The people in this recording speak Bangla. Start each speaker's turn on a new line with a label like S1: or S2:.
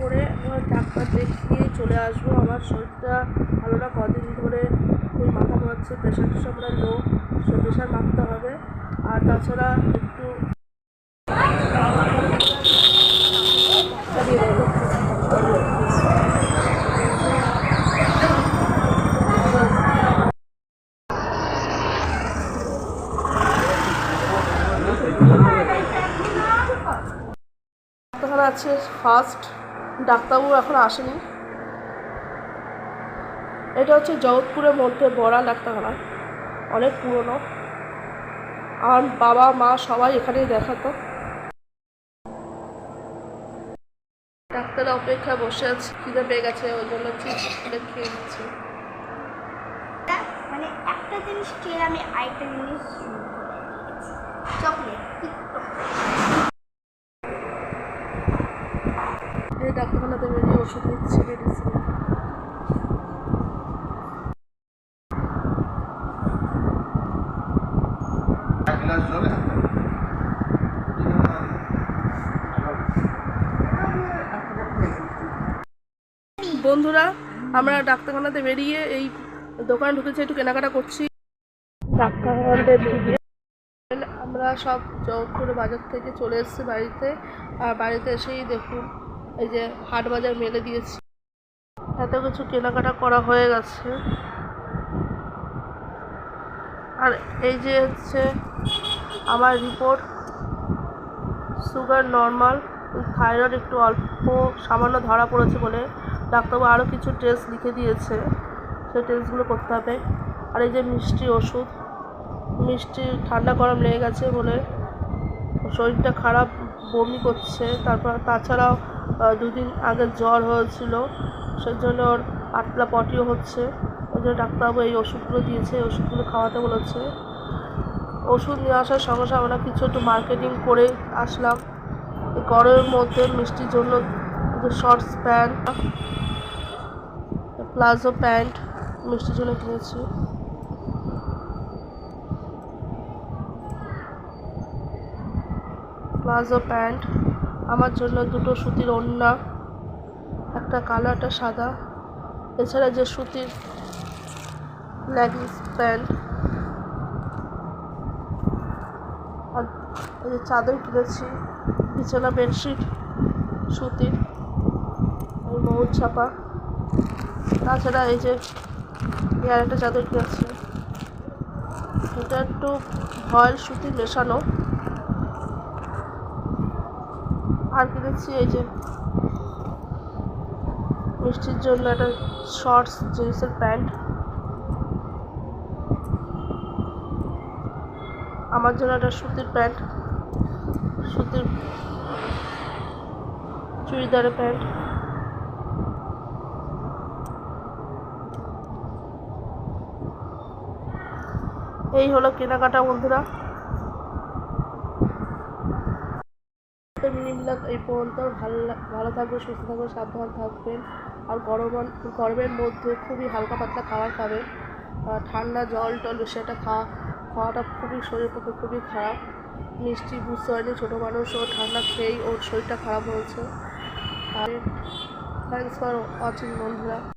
S1: করে এবার ডাক্তার দেখিয়ে চলে আসব। আমার শরীরটা ভালো না, কদিন ধরে খুবই মাথা ঘোরাচ্ছে প্রেশার টেশার লো প্রেশার মাপতে হবে। আর তাছাড়া একটু চালিয়ে দেবো। ডাক্তারখানা আছে ফার্স্ট ডাক্তারবাবু এখন আসেনি। এটা হচ্ছে জগৎপুরের মধ্যে বড়া ডাক্তারখানা, অনেক পুরনো। আর বাবা, মা সবাই এখানেই দেখাতো। ডাক্তারের অপেক্ষায় বসে আছে, খিদে পেয়ে গেছে, ওই জন্য খেয়ে নিচ্ছে।
S2: মানে একটা জিনিস খেয়ে আমি আরেকটা জিনিস চকলেট।
S1: ডাক্তারখানাতে বেরিয়ে ওষুধ নিচ্ছে মেডিসিন বন্ধুরা, আমরা ডাক্তারখানাতে বেরিয়ে এই দোকানে ঢুকেছি, একটু কেনাকাটা করছি। ডাক্তারখানাতে আমরা সব জব করে বাজার থেকে চলে এসেছি বাড়িতে। আর বাড়িতে এসেই দেখুন এই যে হাট বাজার মেলে দিয়েছি। এত কিছু কেনাকাটা করা হয়ে গেছে। আর এই যে হচ্ছে আমার রিপোর্ট সুগার নর্মাল থাইরয়েড একটু অল্প, সামান্য ধরা পড়েছে বলে ডাক্তারবাবু আরও কিছু টেস্ট লিখে দিয়েছে। সেই টেস্টগুলো করতে হবে। আর এই যে মিষ্টি ওষুধ, মিষ্টি ঠান্ডা গরম লেগে গেছে বলে শরীরটা খারাপ, বমি করছে। তারপর তাছাড়াও দুদিন আগে জ্বর হয়েছিল। সেই জন্য ওর পাতলা পটিও হচ্ছে। ওই জন্য ডাক্তারবাবু এই ওষুধগুলো দিয়েছে ওষুধগুলো খাওয়াতে বলেছে। ওষুধ নিয়ে আসার সঙ্গে সঙ্গে আমরা কিছু একটু মার্কেটিং করে আসলাম। গরমের মধ্যে মিষ্টির জন্য শর্টস প্যান্ট প্লাজো প্যান্ট মিষ্টির জন্য কিনেছি। Palazzo pant. আমার জন্য দুটো সুতির ওড়না, একটা কালো, একটা সাদা। এছাড়া যে সুতির লেগিংস প্যান্ট আর এই যে চাদর কিনেছি, বিছানা বেডশিট সুতির ময়ূর ছাপা। তাছাড়া এই যে এই একটা চাদর কিনেছি। এটা একটু ভয়েল সুতির মেশানো। আর কিনেছি এই যে মিষ্টির জন্য একটা শর্টস জিন্সের প্যান্ট। আমার জন্য একটা সুতির প্যান্ট, সুতির চুড়িদারের প্যান্ট। এই হলো কেনাকাটা বন্ধুরা। মিনি ব্লগ এই পর্যন্ত ভালো ভালো থাকবে, সুস্থ থাকবে, সাবধান থাকবেন আর গরম গরমের মধ্যে খুবই হালকা পাতলা খাবার খাবেন ঠান্ডা জল টল একটা খাওয়া খাওয়াটা খুবই শরীরের পক্ষে খুবই খারাপ। মিষ্টি বুঝতে হয়নি ছোটো মানুষ, ও ঠান্ডা খেয়েই ওর শরীরটা খারাপ হয়েছে। আর থ্যাংকস ফর ওয়াচিং বন্ধুরা।